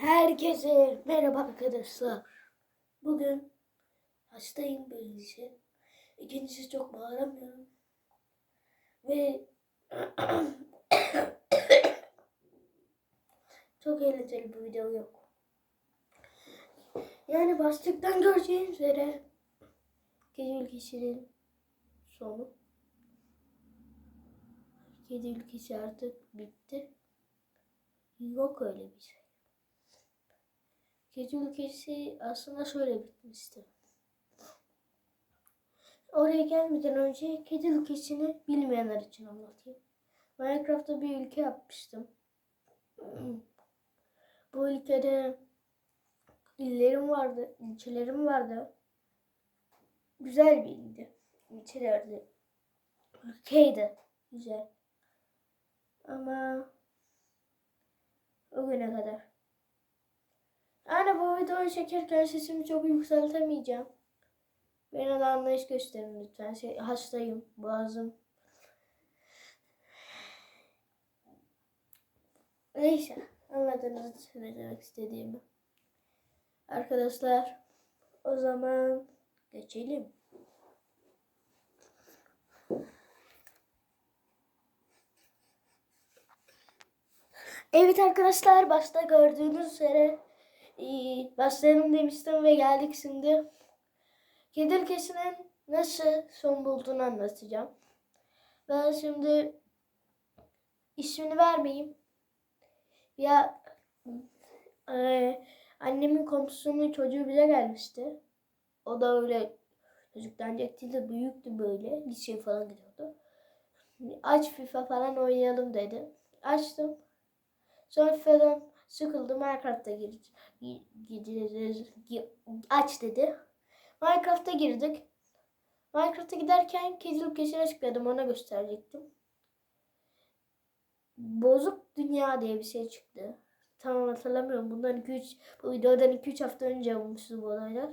Herkese merhaba arkadaşlar. Bugün hastayım birincisi. İkincisi çok bağıramıyorum. Ve çok eğlenceli bir video yok. Yani başlıktan göreceğiniz üzere Kedi ülkesinin sonu. Kedi ülkesi artık bitti. Yok öyle bir şey. Kedi ülkesi aslında şöyle bitmişti. Oraya gelmeden önce kedi ülkesini bilmeyenler için anlatayım. Minecraft'ta bir ülke yapmıştım. Bu ülkede illerim vardı, ilçelerim vardı. Güzel bir ildi. İlçelerdi. Ülkeydi. Güzel. Ama o güne kadar. Yani bu videoyu çekerken sesimi çok yükseltemeyeceğim. Bana da anlayış gösterin lütfen. Şey, hastayım. Boğazım. Neyse. Anladınız ne demek istediğimi. Arkadaşlar o zaman geçelim. Evet arkadaşlar başta gördüğünüz üzere başlayalım demiştim ve geldik şimdi. Kedi ülkesinin nasıl son bulduğunu anlatacağım. Ben şimdi ismini vermeyeyim. Ya e, annemin komşusunun çocuğu bize gelmişti. O da öyle çocuktan değil de büyüktü böyle. Liseye falan gidiyordu. Aç FIFA falan oynayalım dedi. Açtım. Sonra FIFA'dan sıkıldı. Minecraft'a gireceğiz. Aç dedi. Minecraft'a girdik. Minecraft'a giderken kedi ülkesine tıkladım. Ona gösterecektim. Bozuk Dünya diye bir şey çıktı. Tamam hatırlamıyorum. Bundan 2-3 bu videodan 2-3 hafta önce olmuştu bu olaylar.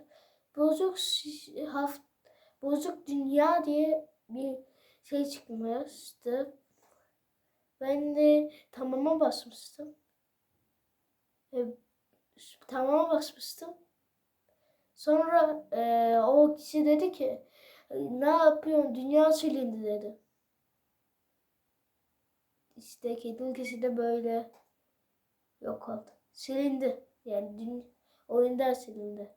Bozuk haft Bozuk Dünya diye bir şey çıkmıştı. Ben de tamama basmıştım. E, tamama basmıştım. Sonra e, o kişi dedi ki ne yapıyorsun dünya silindi dedi. İşte kedi ülkesi de böyle yok oldu. Silindi. Yani dün oyundan silindi.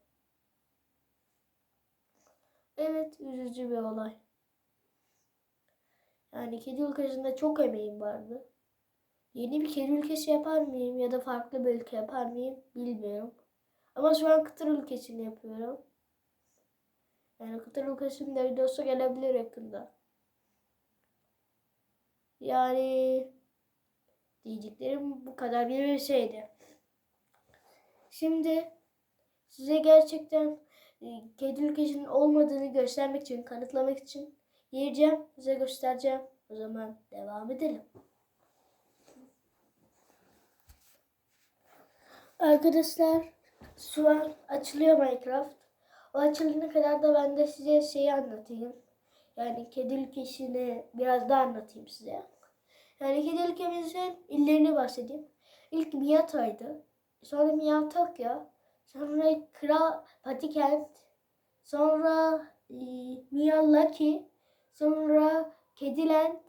Evet üzücü bir olay. Yani kedi ülkesinde çok emeğim vardı. Yeni bir kedi ülkesi yapar mıyım ya da farklı bir ülke yapar mıyım bilmiyorum. Ama şu an kıtır ülkesini yapıyorum. Yani kıtır ülkesinde videosu gelebilir yakında. Yani diyeceklerim bu kadar bir şeydi. Şimdi size gerçekten e, kedi ülkesinin olmadığını göstermek için, kanıtlamak için gireceğim, size göstereceğim. O zaman devam edelim. Arkadaşlar şu an açılıyor Minecraft. O açılana kadar da ben de size şeyi anlatayım. Yani kedi ülkesini biraz daha anlatayım size. Yani kedi ülkemizin illerini bahsedeyim. İlk Miyata'ydı. Sonra Miyatokya. Sonra Kral Patikent. Sonra e, Miyallaki. Sonra Kediland.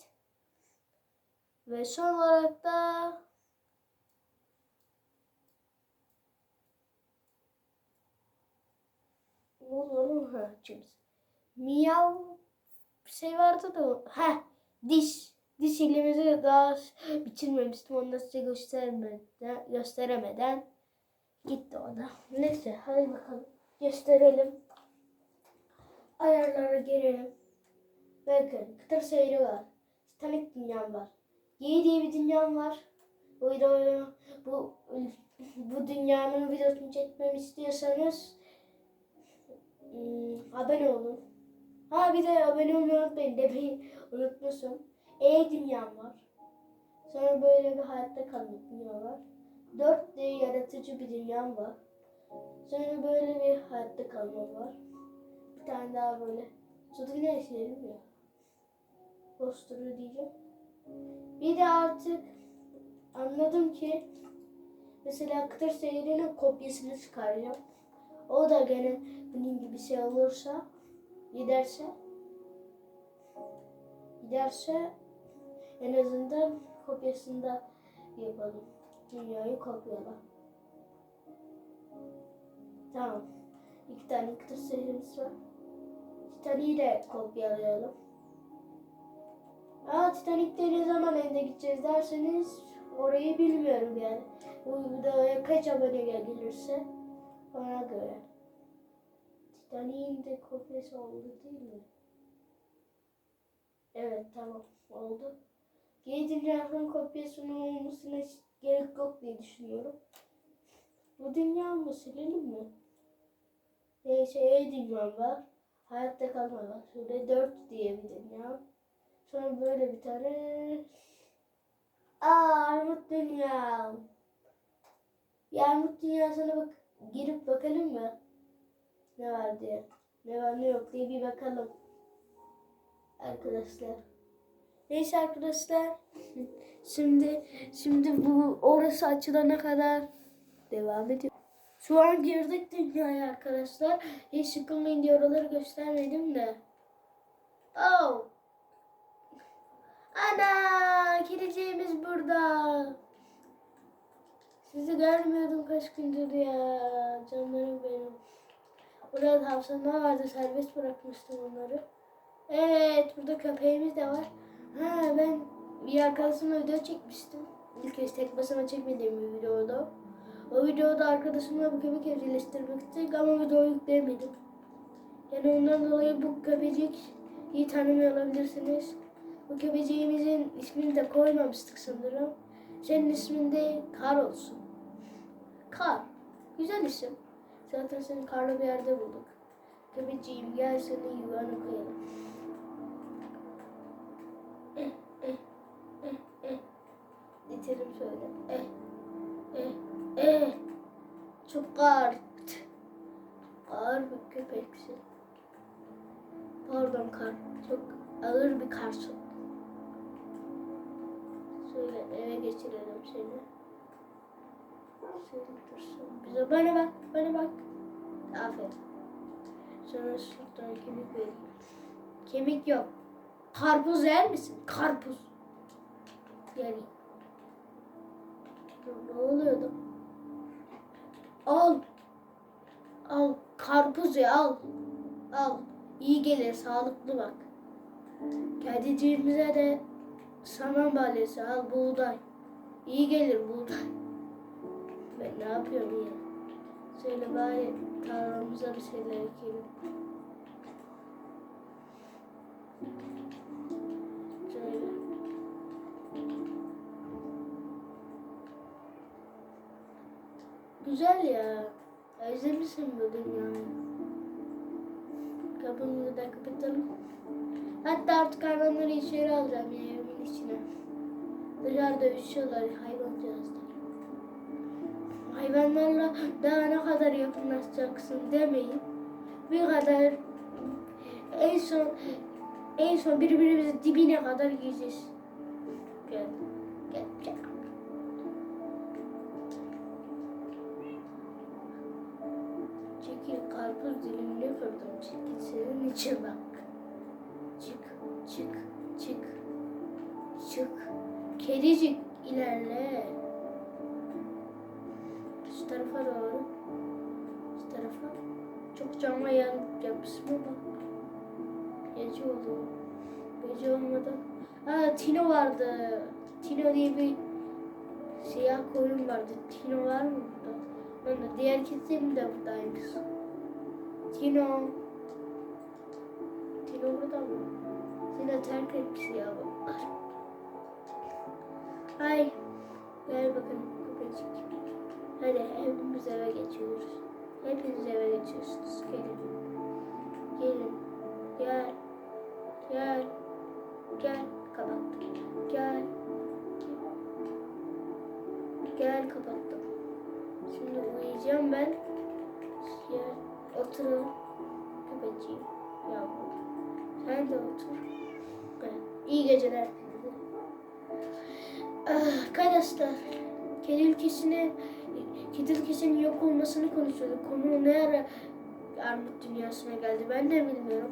Ve son olarak da Oğlum ha James. Miyav şey vardı da ha diş diş elimizi daha bitirmemiştim onu da size göstermeden gösteremeden gitti o da. Neyse hadi bakalım gösterelim. Ayarlara girelim. Bakın kıtır seyri var. Titanik dünyam var. G diye bir dünyam var. Bu bu bu dünyanın videosunu çekmemi istiyorsanız hmm, abone olun. Ha bir de abone olmayı unutmayın demeyi unutmuşum. E dünyam var. Sonra böyle bir hayatta kalma dünya var. 4D yaratıcı bir dünyam var. Sonra böyle bir hayatta kalma var. Bir tane daha böyle. Sonra ne işlerim ya. Posturu diyeceğim. Bir de artık anladım ki Mesela kıtır seyrinin kopyasını çıkaracağım. O da gene bunun gibi şey olursa giderse giderse en azından kopyasında yapalım. Dünyayı kopyala. Tamam. İki tane kıtır seyrimiz var. Titanic'i de kopyalayalım. Aa Titanic'te ne zaman ende gideceğiz derseniz orayı bilmiyorum yani. Bu videoya kaç abone gelirse ona göre. Titanic'in de kopyası oldu değil mi? Evet tamam oldu. Geri dünyanın kopyasının olmasına gerek yok diye düşünüyorum. Bu dünya mı silelim mi? Neyse E dünya var. Hayatta kalma var. Şöyle 4 diye bir dünya. Sonra böyle bir tane. Aa armut dünya. Bir armut dünyasına bak girip bakalım mı? Ne var diye. Ne var ne yok diye bir bakalım. Arkadaşlar. Neyse arkadaşlar. Şimdi şimdi bu orası açılana kadar devam ediyor. Şu an girdik dünyaya arkadaşlar. Hiç sıkılmayın diye oraları göstermedim de. Oh. Ana kediciğimiz burada. Sizi görmüyordum kaç gündür ya. Canlarım benim. Burada tavşanlar vardı serbest bırakmıştım onları. Evet burada köpeğimiz de var. Ha ben bir arkadaşımla video çekmiştim. İlk kez tek başıma çekmediğim bir videoda. O videoda arkadaşımla bu köpek evcilleştirmekti ama videoyu yükleyemedim. Yani ondan dolayı bu köpecik iyi tanımıyor olabilirsiniz. Bu köpeceğimizin ismini de koymamıştık sanırım. Senin ismin de Kar olsun. Kar. Güzel isim. Zaten seni karlı bir yerde bulduk. Köpeceğim gel seni yuvana koyalım. Eh, eh, eh, eh. Şöyle. Eh, eh, eh. Çok ağır. Ağır bir köpeksin. Pardon kar. Çok ağır bir karsın. Şöyle eve geçirelim seni. Şöyle dursun. Bize bana bak, bana bak. Aferin. Sana şuradan kemik vereyim. Kemik yok. Karpuz yer misin? Karpuz. Yani. Ne oluyordu? Al. Al. Karpuz ya al. Al. İyi gelir. Sağlıklı bak. Kediciğimize de saman balyası al. Buğday. İyi gelir buğday. Ben ne yapıyorum ya? Söyle bari tarlamıza bir şeyler ekelim. Güzel ya. Özlemişim bu dünyayı. Kapımızı da kapatalım. Hatta artık hayvanları içeri alacağım ya içine. Dışarıda üşüyorlar hayvancağızlar. Hayvanlarla daha ne kadar yakınlaşacaksın demeyin. Bir kadar en son en son birbirimizin dibine kadar gideceğiz. Gel. Gel. Gel. Çekil karpuz dilimini kırdım. Çekil senin için bak. Çık, çık, çık, çık. Kedicik ilerle. Şu tarafa doğru. Şu tarafa. Çok cama yan yapısına bak. Gece oldu. Gece olmadı. Aa Tino vardı. Tino diye bir siyah koyun vardı. Tino var mı burada? De diğer kesim de buradaymış. Tino. Tino burada mı? Tino terk etmiş ya bunlar. Ay. Gel bakalım köpecik. Hadi hepimiz eve geçiyoruz. Hepiniz eve geçiyorsunuz. Gelin. Gelin. Gel. Gel. Gel. Kapattım. Gel. Gel kapattım. Şimdi uyuyacağım ben. Gel. Oturun. Köpeciğim. Yavrum. Sen de otur. Gel. İyi geceler. Arkadaşlar kedi ülkesine kedi ülkesinin yok olmasını konuşuyorduk. Konu ne ara armut dünyasına geldi ben de bilmiyorum.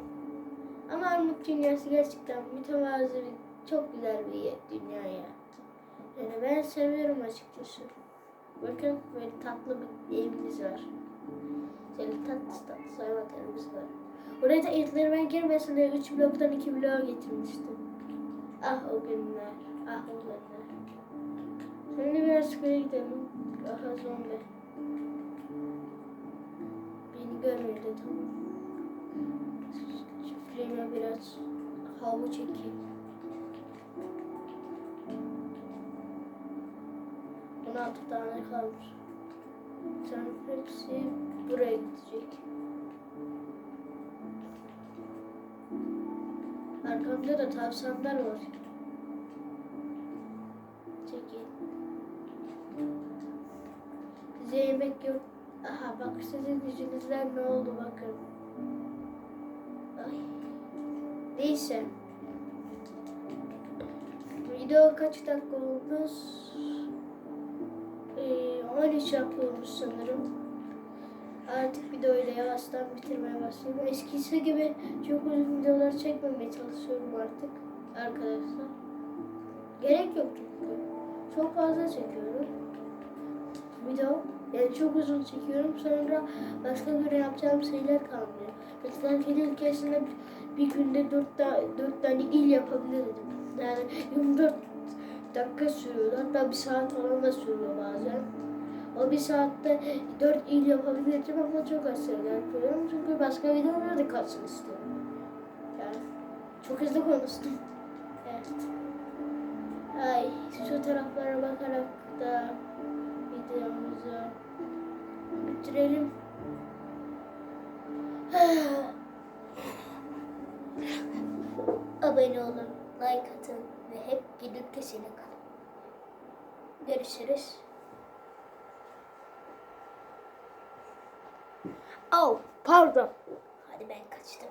Ama armut dünyası gerçekten mütevazı bir, çok güzel bir dünya ya. Yani ben seviyorum açıkçası. Bakın böyle tatlı bir evimiz var. Şöyle tatlı tatlı hayvanlarımız var. Oraya da etlerime girmesin diye 3 bloktan 2 bloğa getirmiştim. Ah o günler. Ah o günler. Şimdi biraz şuraya gidelim. Aha zombi. Beni görmedi tamam. Şifreme biraz hava çekeyim. 16 tane kalmış. Sen hepsi buraya gidecek. Arkamda da tavşanlar var. Yemek yok. Aha bak sizin yüzünüzden ne oldu bakın. Neyse. Video kaç dakika olmuş? Ee, 13 dakika olmuş sanırım. Artık videoyu da yavaştan bitirmeye başladım. Eskisi gibi çok uzun videolar çekmemeye çalışıyorum artık arkadaşlar. Gerek yok çünkü. Çok fazla çekiyorum. Video yani çok uzun çekiyorum. Sonra başka göre yapacağım şeyler kalmıyor. Mesela kedi ülkesinde bir günde dört, ta dört tane il yapabilirdim. Yani 24 dakika sürüyor. Hatta bir saat falan da sürüyor bazen. O bir saatte dört il yapabilirdim ama çok az şeyler yapıyorum. Çünkü başka videolar da kalsın istiyorum. Yani çok hızlı konuştum. Evet. Ay şu taraflara bakarak da videomuzu bitirelim. Abone olun, like atın ve hep gidip kesine kalın. Görüşürüz. Oh, pardon. Hadi ben kaçtım.